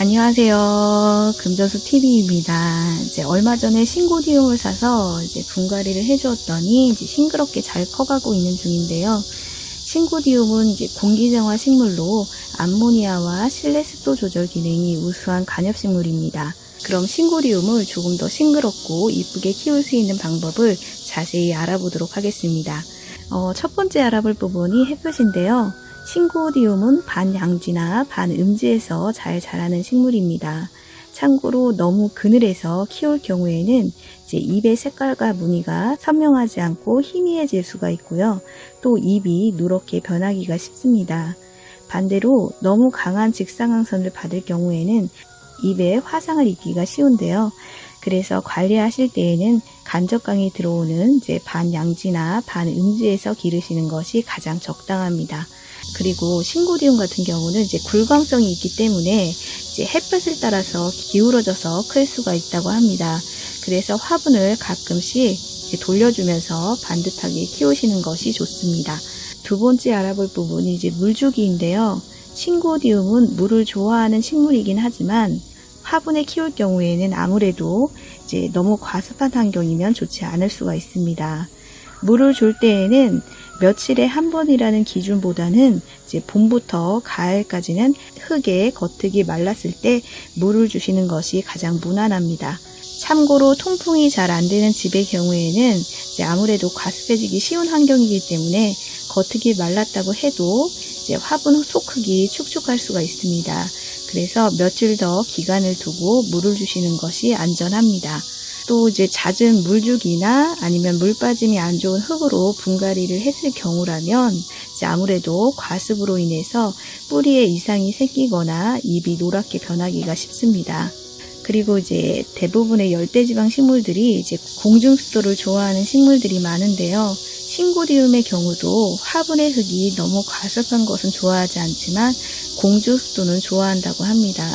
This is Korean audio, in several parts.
안녕하세요. 금전수 TV입니다. 이제 얼마 전에 신고디움을 사서 이제 분갈이를 해주었더니 이제 싱그럽게 잘 커가고 있는 중인데요. 신고디움은 이제 공기정화 식물로 암모니아와 실내 습도 조절 기능이 우수한 간엽식물입니다. 그럼 신고디움을 조금 더 싱그럽고 이쁘게 키울 수 있는 방법을 자세히 알아보도록 하겠습니다. 어, 첫 번째 알아볼 부분이 햇볕인데요. 신고디움은 반양지나 반음지에서 잘 자라는 식물입니다. 참고로 너무 그늘에서 키울 경우에는 이제 잎의 색깔과 무늬가 선명하지 않고 희미해질 수가 있고요. 또 잎이 누렇게 변하기가 쉽습니다. 반대로 너무 강한 직사광선을 받을 경우에는 잎에 화상을 입기가 쉬운데요. 그래서 관리하실 때에는 간접광이 들어오는 이제 반양지나 반음지에서 기르시는 것이 가장 적당합니다. 그리고 신고디움 같은 경우는 이제 굴광성이 있기 때문에 이제 햇볕을 따라서 기울어져서 클 수가 있다고 합니다. 그래서 화분을 가끔씩 돌려주면서 반듯하게 키우시는 것이 좋습니다. 두 번째 알아볼 부분이 이제 물주기인데요. 신고디움은 물을 좋아하는 식물이긴 하지만 화분에 키울 경우에는 아무래도 이제 너무 과습한 환경이면 좋지 않을 수가 있습니다. 물을 줄 때에는 며칠에 한 번이라는 기준보다는 이제 봄부터 가을까지는 흙에 겉흙이 말랐을 때 물을 주시는 것이 가장 무난합니다. 참고로 통풍이 잘 안 되는 집의 경우에는 아무래도 과습해지기 쉬운 환경이기 때문에 겉흙이 말랐다고 해도 화분 속흙이 축축할 수가 있습니다. 그래서 며칠 더 기간을 두고 물을 주시는 것이 안전합니다. 또 이제 잦은 물주기나 아니면 물 빠짐이 안 좋은 흙으로 분갈이를 했을 경우라면 이제 아무래도 과습으로 인해서 뿌리에 이상이 생기거나 잎이 노랗게 변하기가 쉽습니다. 그리고 이제 대부분의 열대지방 식물들이 이제 공중습도를 좋아하는 식물들이 많은데요. 신고디움의 경우도 화분의 흙이 너무 과습한 것은 좋아하지 않지만 공중습도는 좋아한다고 합니다.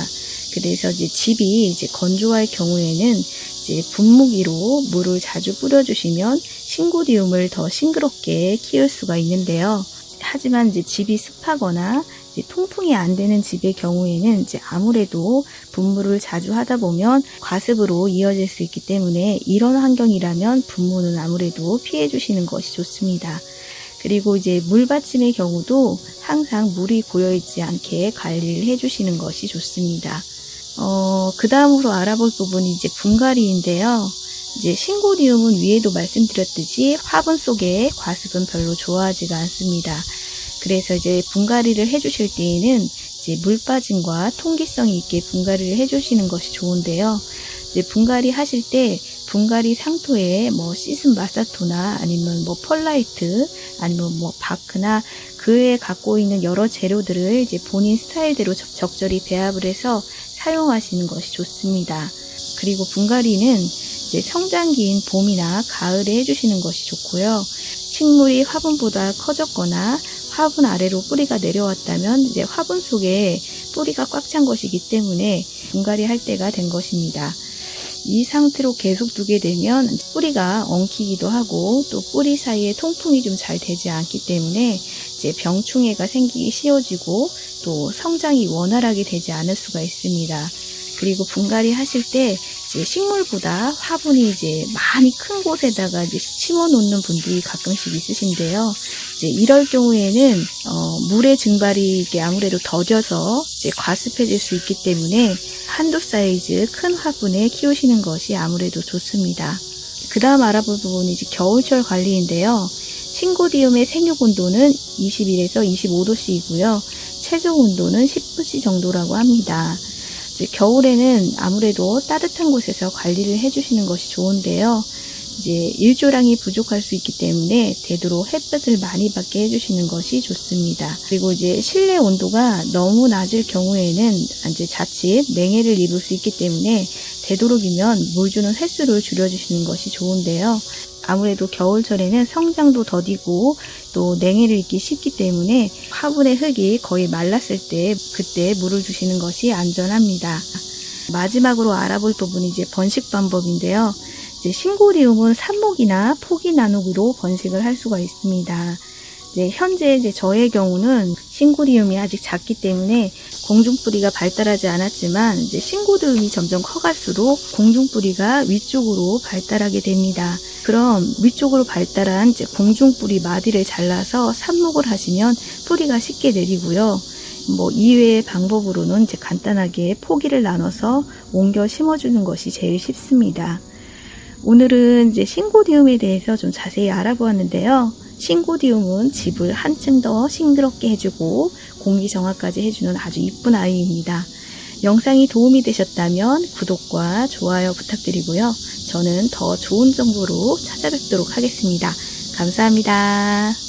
그래서 이제 집이 이제 건조할 경우에는 이제 분무기로 물을 자주 뿌려주시면 신고디움을 더 싱그럽게 키울 수가 있는데요. 하지만 이제 집이 습하거나 이제 통풍이 안 되는 집의 경우에는 이제 아무래도 분무를 자주 하다 보면 과습으로 이어질 수 있기 때문에 이런 환경이라면 분무는 아무래도 피해 주시는 것이 좋습니다. 그리고 이제 물받침의 경우도 항상 물이 고여있지 않게 관리를 해주시는 것이 좋습니다. 어, 그 다음으로 알아볼 부분이 이제 분갈이인데요. 이제 신고디움은 위에도 말씀드렸듯이 화분 속에 과습은 별로 좋아하지가 않습니다. 그래서 이제 분갈이를 해주실 때에는 이제 물 빠짐과 통기성이 있게 분갈이를 해주시는 것이 좋은데요. 이제 분갈이 하실 때 분갈이 상토에 뭐 시슨 마사토나 아니면 뭐 펄라이트 아니면 뭐 바크나 그에 갖고 있는 여러 재료들을 이제 본인 스타일대로 적절히 배합을 해서 사용하시는 것이 좋습니다. 그리고 분갈이는 이제 성장기인 봄이나 가을에 해주시는 것이 좋고요. 식물이 화분보다 커졌거나 화분 아래로 뿌리가 내려왔다면 이제 화분 속에 뿌리가 꽉 찬 것이기 때문에 분갈이 할 때가 된 것입니다. 이 상태로 계속 두게 되면 뿌리가 엉키기도 하고 또 뿌리 사이에 통풍이 좀 잘 되지 않기 때문에 이제 병충해가 생기기 쉬워지고 또 성장이 원활하게 되지 않을 수가 있습니다. 그리고 분갈이 하실 때 이제 식물보다 화분이 이제 많이 큰 곳에다가 이제 심어 놓는 분들이 가끔씩 있으신데요. 이제 이럴 경우에는 어, 물의 증발이 이게 아무래도 더뎌서 이제 과습해질 수 있기 때문에 한두 사이즈 큰 화분에 키우시는 것이 아무래도 좋습니다. 그 다음 알아볼 부분이 이제 겨울철 관리인데요. 신고디움의 생육 온도는 21에서 25도씨이고요. 최종 온도는 10도씨 정도라고 합니다. 겨울에는 아무래도 따뜻한 곳에서 관리를 해주시는 것이 좋은데요. 이제 일조량이 부족할 수 있기 때문에 되도록 햇볕을 많이 받게 해주시는 것이 좋습니다. 그리고 이제 실내 온도가 너무 낮을 경우에는 이제 자칫 냉해를 입을 수 있기 때문에 되도록이면 물 주는 횟수를 줄여주시는 것이 좋은데요. 아무래도 겨울철에는 성장도 더디고 또 냉해를 입기 쉽기 때문에 화분의 흙이 거의 말랐을 때 그때 물을 주시는 것이 안전합니다. 마지막으로 알아볼 부분이 이제 번식 방법인데요. 이제 신고리움은 삽목이나 포기 나누기로 번식을 할 수가 있습니다. 이제 현재 이제 저의 경우는 신고디움이 아직 작기 때문에 공중뿌리가 발달하지 않았지만 이제 신고디움이 점점 커갈수록 공중뿌리가 위쪽으로 발달하게 됩니다. 그럼 위쪽으로 발달한 이제 공중뿌리 마디를 잘라서 삽목을 하시면 뿌리가 쉽게 내리고요. 뭐 이외의 방법으로는 이제 간단하게 포기를 나눠서 옮겨 심어주는 것이 제일 쉽습니다. 오늘은 이제 신고디움에 대해서 좀 자세히 알아보았는데요. 신고디움은 집을 한층 더 싱그럽게 해주고 공기 정화까지 해주는 아주 이쁜 아이입니다. 영상이 도움이 되셨다면 구독과 좋아요 부탁드리고요. 저는 더 좋은 정보로 찾아뵙도록 하겠습니다. 감사합니다.